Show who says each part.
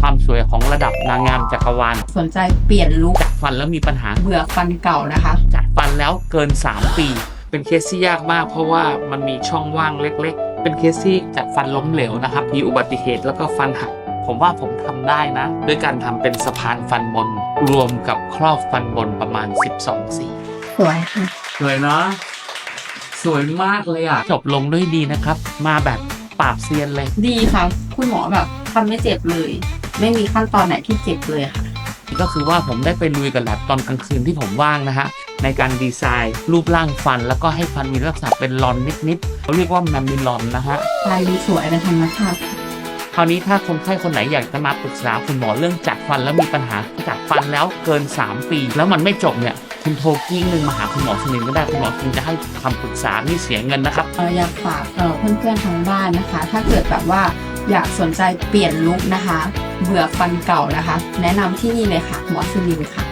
Speaker 1: ความสวยของระดับนางงามจักรวาล
Speaker 2: สนใจเปลี่ยนลุค
Speaker 1: จัดฟันแล้วมีปัญหา
Speaker 2: เบื่อฟันเก่านะคะ
Speaker 1: จัดฟันแล้วเกิน 3 ปี เป็นเคสที่ยากมาก เพราะว่ามันมีช่องว่างเล็ก ๆ เป็นเคสที่จัดฟันล้มเหลวนะครับ มีอุบัติเหตุแล้วก็ฟันหักผมว่าผมทำได้นะ ด้วยการทำเป็นสะพานฟันบน รวมกับครอบฟันบนประมาณ 12สี
Speaker 2: สวยค่ะ
Speaker 1: สวยเนาะสวยมากเลยอะจบลงด้วยดีนะครับ มาแบบปราบเซียนเลย
Speaker 2: ดีค่ะ คุณหมอแบบทำไม่เจ็บเลย ไม่มีขั้นตอนไหนที่เจ็บเลยค่ะ
Speaker 1: ก็คือว่าผมได้ไปลุยกับแลบตอนกลางคืนที่ผมว่างนะฮะ ในการดีไซน์ รูปร่างฟัน แล้วก็ให้ฟันมีลักษณะเป็นลอนนิดๆเขาเรียกว่าแมมมิลอนนะฮะ
Speaker 2: ลายดูสวยและธรรมชาติ
Speaker 1: คราวนี้ถ้าคนไข้คนไหนอยากจะมาปรึกษาคุณหมอเรื่องจัดฟันแล้วมีปัญหาจัดฟันแล้วเกิน 3 ปี แล้วมันไม่จบเนี่ยคุณโทรกิ้งหนึ่งมาหาคุณหมอสนินก็ได้คุณหมอสนินจะให้คำปรึกษานี่เสียเงินนะครับ
Speaker 2: เอ่ออยากฝากเอ่อเพื่อนๆทางบ้านนะคะ ถ้าเกิดแบบว่าอยากสนใจเปลี่ยนลุคนะคะ เบื่อฟันเก่านะคะ แนะนำที่นี่เลยค่ะหมอสุนินค่ะ